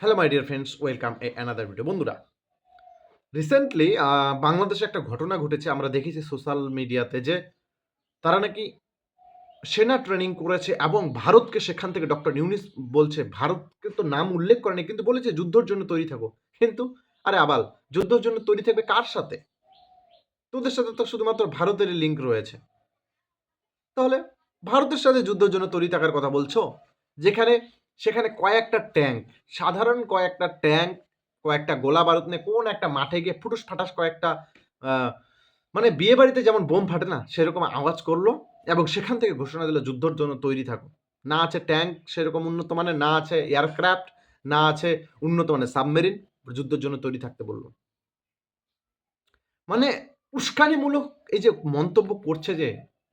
Hello my dear friends welcome a another video বন্ধুরা recently বাংলাদেশে একটা ঘটনা ঘটেছে। আমরা দেখেছি সোশ্যাল মিডিয়াতে যে তারা নাকি সেনা ট্রেনিং করেছে এবং ভারতকে সেখান থেকে ডক্টর নিউনিস বলছে, ভারতকে তো নাম উল্লেখ করেনি কিন্তু বলেছে যুদ্ধর জন্য তৈরি থাকো। কিন্তু, আরে আবাল, যুদ্ধর জন্য তৈরি থাকবে কার সাথে? তোদের সাথে তো শুধুমাত্র ভারতেরই লিঙ্ক রয়েছে। তাহলে, ভারতের সাথে যুদ্ধের জন্য তৈরি থাকার কথা বলছো? যেখানে সেখানে কয়েকটা ট্যাঙ্ক, সাধারণ কয়েকটা ট্যাঙ্ক, কয়েকটা গোলা বারুদ নিয়ে কোন একটা মাঠে গিয়ে ফুটুস ফাটাস কয়েকটা মানে বিয়ে বাড়িতে যেমন বোম ফাটে না, সেরকম আওয়াজ করল এবং সেখান থেকে ঘোষণা দিল যুদ্ধর জন্য তৈরি থাকো। না আছে ট্যাঙ্ক সেরকম উন্নত মানের, না আছে এয়ারক্রাফট, না আছে উন্নত মানের সাবমেরিন, যুদ্ধের জন্য তৈরি থাকতে বলল। মানে উস্কানিমূলক এই যে মন্তব্য করছে যে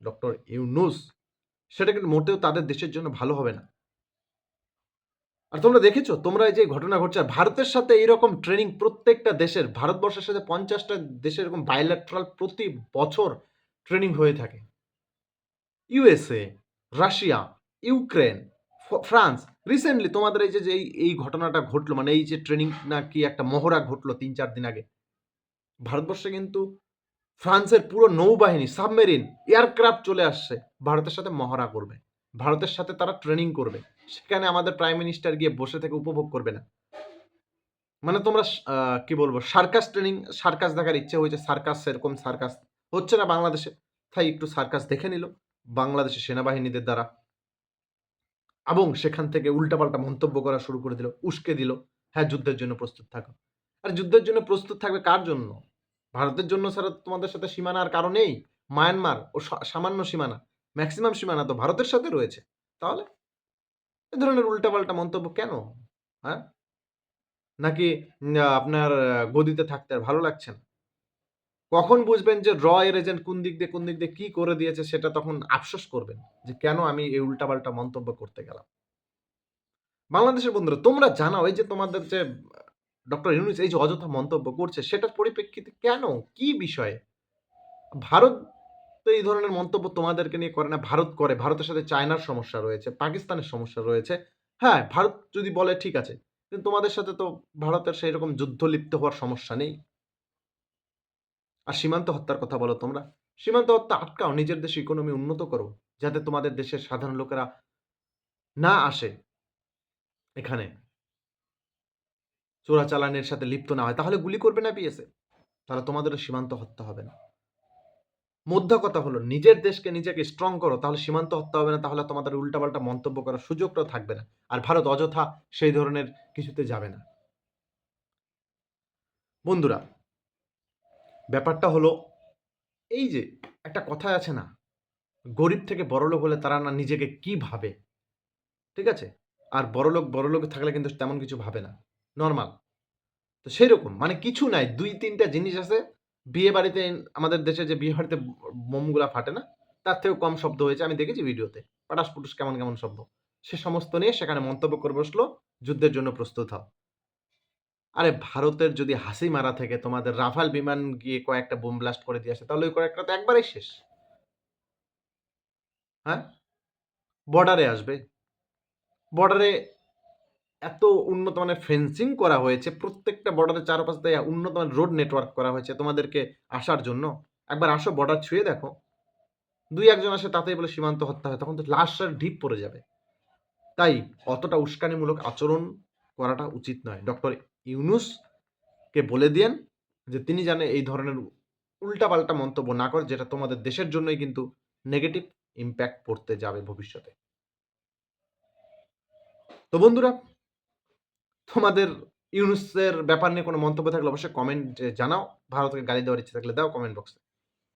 ডক্টর ইউনুস, সেটা কিন্তু মোটেও তাদের দেশের জন্য ভালো হবে না। আর তোমরা দেখেছ? তোমরা এই যে ঘটনা ঘটছে, ভারতের সাথে এইরকম ট্রেনিং প্রত্যেকটা দেশের, ভারতবর্ষের সাথে পঞ্চাশটা দেশের এরকম বাইল্যাট্রাল প্রতি বছর ট্রেনিং হয়ে থাকে। USA Russia Ukraine France recently তোমাদের এই যে এই ঘটনাটা ঘটলো মানে এই যে ট্রেনিং না কি একটা মহড়া ঘটলো তিন চার দিন আগে, ভারতবর্ষে কিন্তু ফ্রান্সের পুরো নৌবাহিনী সাবমেরিন এয়ারক্রাফট চলে আসছে, ভারতের সাথে মহড়া করবে। ভারতের সাথে তারা ট্রেনিং করবে। সেখানে আমাদের প্রাইম মিনিস্টার গিয়ে বসে থেকে উপভোগ করবে না। মানে তোমরা কি বলব, সার্কাস ট্রেনিং সার্কাস দেখার ইচ্ছে হয়েছে, সার্কাস সেরকম সার্কাস। হচ্ছে না বাংলাদেশে? তাই একটু সার্কাস দেখে নিল বাংলাদেশের সেনাবাহিনীদের দ্বারা। এবং সেখান থেকে উল্টাপাল্টা মন্তব্য করা শুরু করে দিল, উস্কে দিল হ্যাঁ যুদ্ধের জন্য প্রস্তুত থাকো। আর যুদ্ধের জন্য প্রস্তুত থাকবে কার জন্য? ভারতের জন্য ছাড়া তোমাদের সাথে সীমানা আর নেই। মায়ানমার, ও সামান্য সীমানা। ম্যাক্সিমাম সীমানা তো ভারতের সাথে রয়েছে। তাহলে? এ ধরনের উল্টাপাল্টা মন্তব্য কেন? হ্যাঁ? নাকি আপনার গদিতে থাকতে আর ভালো লাগছে না? কখন বুঝবেন যে, র এর এজেন্ট কোন দিক দিয়ে, কোন দিক দিয়ে কি করে দিয়েছে সেটা তখন আফসোস করবেন যে, কেন আমি এই উল্টাপাল্টা মন্তব্য করতে গেলাম? বাংলাদেশের বন্ধুরা, তোমরা জানাও এই যে তোমাদের যে, ডক্টর ইউনুস এই যে অযথা মন্তব্য করছে, সেটার পরিপ্রেক্ষিতে কেন? কি বিষয়ে? ভারত তো এই ধরনের মন্তব্য তোমাদেরকে নিয়ে করে না, ভারত করে। ভারতের সাথে চায়নার সমস্যা রয়েছে, পাকিস্তানের সমস্যা রয়েছে। হ্যাঁ ভারত যদি বলে, ঠিক আছে। কিন্তু তোমাদের সাথে তো ভারতের সেই রকম যুদ্ধ লিপ্ত হওয়ার সমস্যা নেই। আর সীমান্ত হত্যার কথা বলো তোমরা। সীমান্ত হত্যা আটকাও, নিজের দেশে ইকোনমি উন্নত করো, যাতে তোমাদের দেশের সাধারণ লোকেরা না আসে এখানে। চোরাচালানের সাথে লিপ্ত না হয়। তাহলে গুলি করবে না পিএসএ? তাহলে তোমাদের সীমান্ত হত্যা হবে না। মোদ্দা কথা হলো, নিজের দেশকে নিজেকে স্ট্রং করো, তাহলে সীমান্ত হত্যা হবে না, তাহলে তোমাদের উল্টাপাল্টা মন্তব্য করার সুযোগটাও থাকবে না। আর ভারত অযথা সেই ধরনের কিছুতে যাবে না। বন্ধুরা, ব্যাপারটা হলো এই যে, একটা কথা আছে না, গরিব থেকে বড়লোক হলে তারা না নিজেকে কি ভাবে? ঠিক আছে? আর বড়লোক বড়লোক থাকলে কিন্তু তেমন কিছু ভাবে না। নর্মাল তো সেই রকম মানে কিছু নাই দুই তিনটা জিনিস আছে বিয়ে বাড়িতে আমাদের দেশে যে বিয়ে বাড়িতে মোমগুলা ফাটে না, তার থেকেও কম শব্দ হয়েছে। আমি দেখেছি ভিডিওতে, পটাশ পুটুস কেমন কেমন শব্দ। সে সমস্ত নিয়ে সেখানে মন্তব্য করে বসল, যুদ্ধের জন্য প্রস্তুত হও। আরে ভারতের যদি হাসি মারা থেকে তোমাদের রাফাল বিমান গিয়ে কয়েকটা বোম ব্লাস্ট করে দিয়ে আসে, তাহলে ওই কয়েকটা তো একবারেই শেষ। হ্যাঁ? বর্ডারে আসবে। বর্ডারে এত উন্নত মানের ফেন্সিং করা হয়েছে, প্রত্যেকটা বর্ডারের চারপাশ দিয়ে উন্নত মানের রোড নেটওয়ার্ক করা হয়েছে তোমাদেরকে আসার জন্য। একবার আসো বর্ডার ছুঁয়ে দেখো। দুই একজন আসে তাতেই বলে সীমান্ত হত্যা হয়, তখন তো লাশের ঢিপ পড়ে যাবে। তাই অতটা উস্কানিমূলক আচরণ করাটা উচিত নয়। ডক্টর ইউনুসকে বলে দিয়েন যে তিনি জানে এই ধরনের উল্টাপাল্টা মন্তব্য না করে যেটা তোমাদের দেশের জন্যই কিন্তু নেগেটিভ ইম্প্যাক্ট পড়তে যাবে ভবিষ্যতে। তো বন্ধুরা তোমাদের ইউনুসের ব্যাপার নিয়ে কোনো মন্তব্য থাকলে অবশ্যই কমেন্ট জানাও। ভারতকে গালি দেওয়ার ইচ্ছে থাকলে দাও কমেন্ট বক্সে